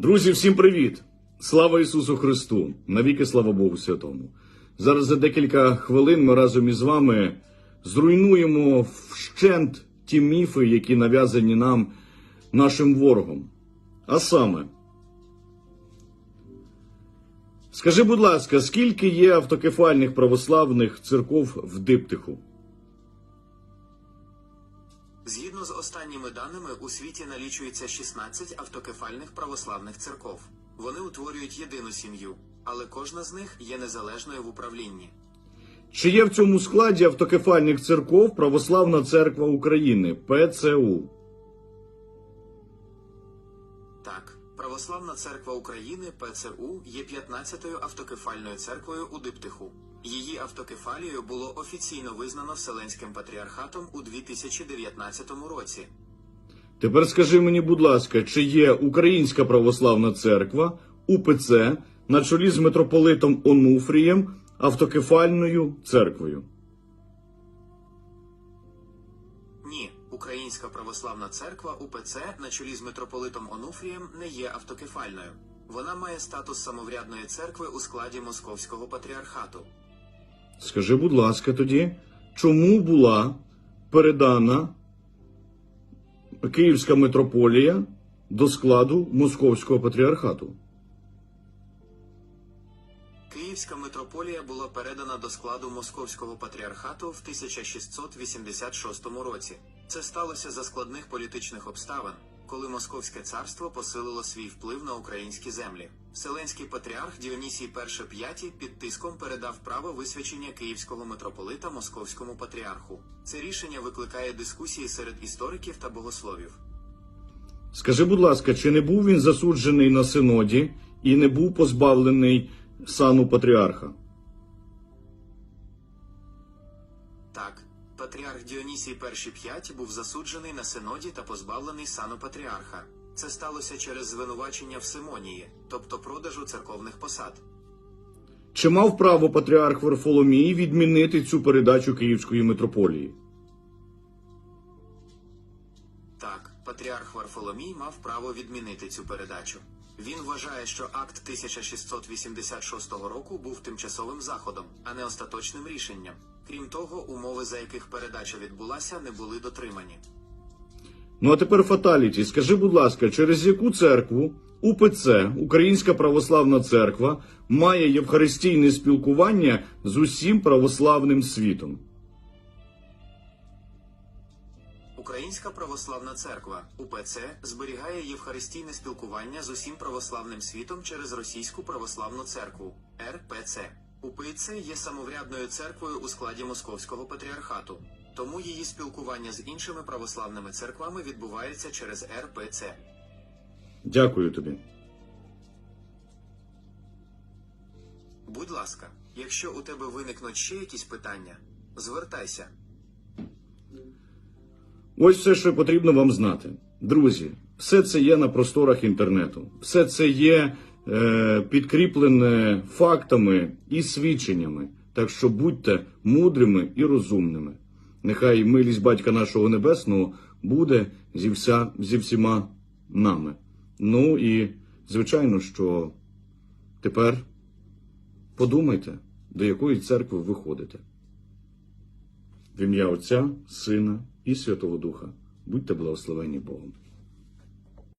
Друзі, всім привіт! Слава Ісусу Христу! Навіки слава Богу Святому! Зараз за декілька хвилин ми разом із вами зруйнуємо вщент ті міфи, які нав'язані нам нашим ворогом. А саме, скажи, будь ласка, скільки є автокефальних православних церков в диптиху? Згідно з останніми даними, у світі налічується 16 автокефальних православних церков. Вони утворюють єдину сім'ю, але кожна з них є незалежною в управлінні. Чи є в цьому складі автокефальних церков Православна Церква України ПЦУ? Так, Православна церква України ПЦУ є 15-ю автокефальною церквою у Диптиху. Її автокефалією було офіційно визнано Вселенським патріархатом у 2019 році. Тепер скажи мені, будь ласка, чи є Українська православна церква УПЦ на чолі з митрополитом Онуфрієм автокефальною церквою? Ні, Українська православна церква УПЦ на чолі з митрополитом Онуфрієм не є автокефальною. Вона має статус самоврядної церкви у складі Московського патріархату. Скажи, будь ласка, тоді, чому була передана Київська митрополія до складу Московського патріархату? Київська митрополія була передана до складу Московського патріархату в 1686 році. Це сталося за складних політичних обставин, коли Московське царство посилило свій вплив на українські землі. Вселенський патріарх Діонісій І П'ятій під тиском передав право висвячення київського митрополита Московському патріарху. Це рішення викликає дискусії серед істориків та богословів. Скажи, будь ласка, чи не був він засуджений на синоді і не був позбавлений сану патріарха? Так, патріарх Діонісій І П'ять був засуджений на синоді та позбавлений сану патріарха. Це сталося через звинувачення в симонії, тобто продажу церковних посад. Чи мав право патріарх Варфоломій відмінити цю передачу Київської митрополії? Патріарх Варфоломій мав право відмінити цю передачу. Він вважає, що акт 1686 року був тимчасовим заходом, а не остаточним рішенням. Крім того, умови, за яких передача відбулася, не були дотримані. Ну а тепер фаталіті. Скажи, будь ласка, через яку церкву УПЦ, Українська православна церква, має євхаристійне спілкування з усім православним світом? Українська православна церква УПЦ зберігає євхаристійне спілкування з усім православним світом через Російську православну церкву РПЦ. УПЦ є самоврядною церквою у складі Московського патріархату, тому її спілкування з іншими православними церквами відбувається через РПЦ. Дякую тобі. Будь ласка, якщо у тебе виникнуть ще якісь питання, звертайся. Ось все, що потрібно вам знати. Друзі, все це є на просторах інтернету. Все це є е, підкріплене фактами і свідченнями. Так що будьте мудрими і розумними. Нехай милість батька нашого небесного буде зі, вся, зі всіма нами. Ну і звичайно, що тепер подумайте, до якої церкви ви ходите. В ім'я Отця, Сина і Святого Духа. Будьте благословені Богом.